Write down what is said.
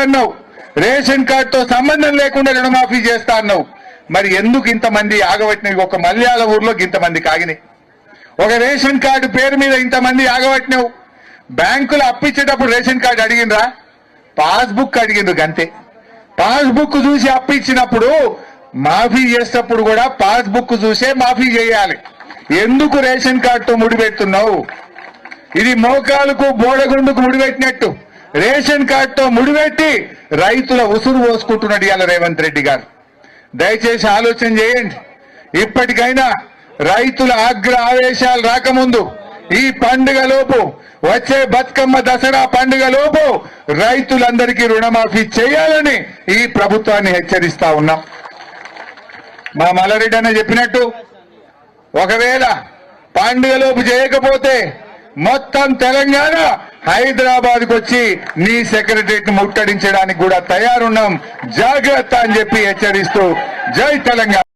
అన్నావు రేషన్ కార్డుతో సంబంధం లేకుండా రుణమాఫీ చేస్తా అన్నావు మరి ఎందుకు ఇంతమంది ఆగబట్టినవి ఒక మల్యాల ఊర్లో ఇంతమంది కాగినాయి. ఒక రేషన్ కార్డు పేరు మీద ఇంతమంది ఆగబట్టినవు బ్యాంకులు అప్పిచ్చేటప్పుడు రేషన్ కార్డు అడిగిండ్రా? పాస్బుక్ అడిగిండ్రు గంతే. పాస్బుక్ చూసి అప్పిచ్చినప్పుడు మాఫీ చేసేటప్పుడు కూడా పాస్బుక్ చూసే మాఫీ చేయాలి. ఎందుకు రేషన్ కార్డుతో ముడిపెడుతున్నావు? ఇది మోకాలకు బోడగుండుకు ముడిపెట్టినట్టు. రేషన్ కార్డుతో ముడిపెట్టి రైతుల ఉసురు పోసుకుంటున్నాడు ఇవాళ రేవంత్ రెడ్డి గారు. దయచేసి ఆలోచన చేయండి. ఇప్పటికైనా రైతుల ఆగ్ర ఆవేశాలు రాకముందు ఈ పండుగ లోపు వచ్చే బతుకమ్మ దసరా పండుగ లోపు రైతులందరికీ రుణమాఫీ చేయాలని ఈ ప్రభుత్వాన్ని హెచ్చరిస్తా ఉన్నాం. మా మల్లారెడ్డి అన్న చెప్పినట్టు ఒకవేళ పండుగలోపు చేయకపోతే మొత్తం తెలంగాణ హైదరాబాద్కు వచ్చి నీ సెక్రటరియట్ ముట్టడించడానికి కూడా తయారున్నాం. జాగ్రత్త అని చెప్పి హెచ్చరిస్తూ జై తెలంగాణ.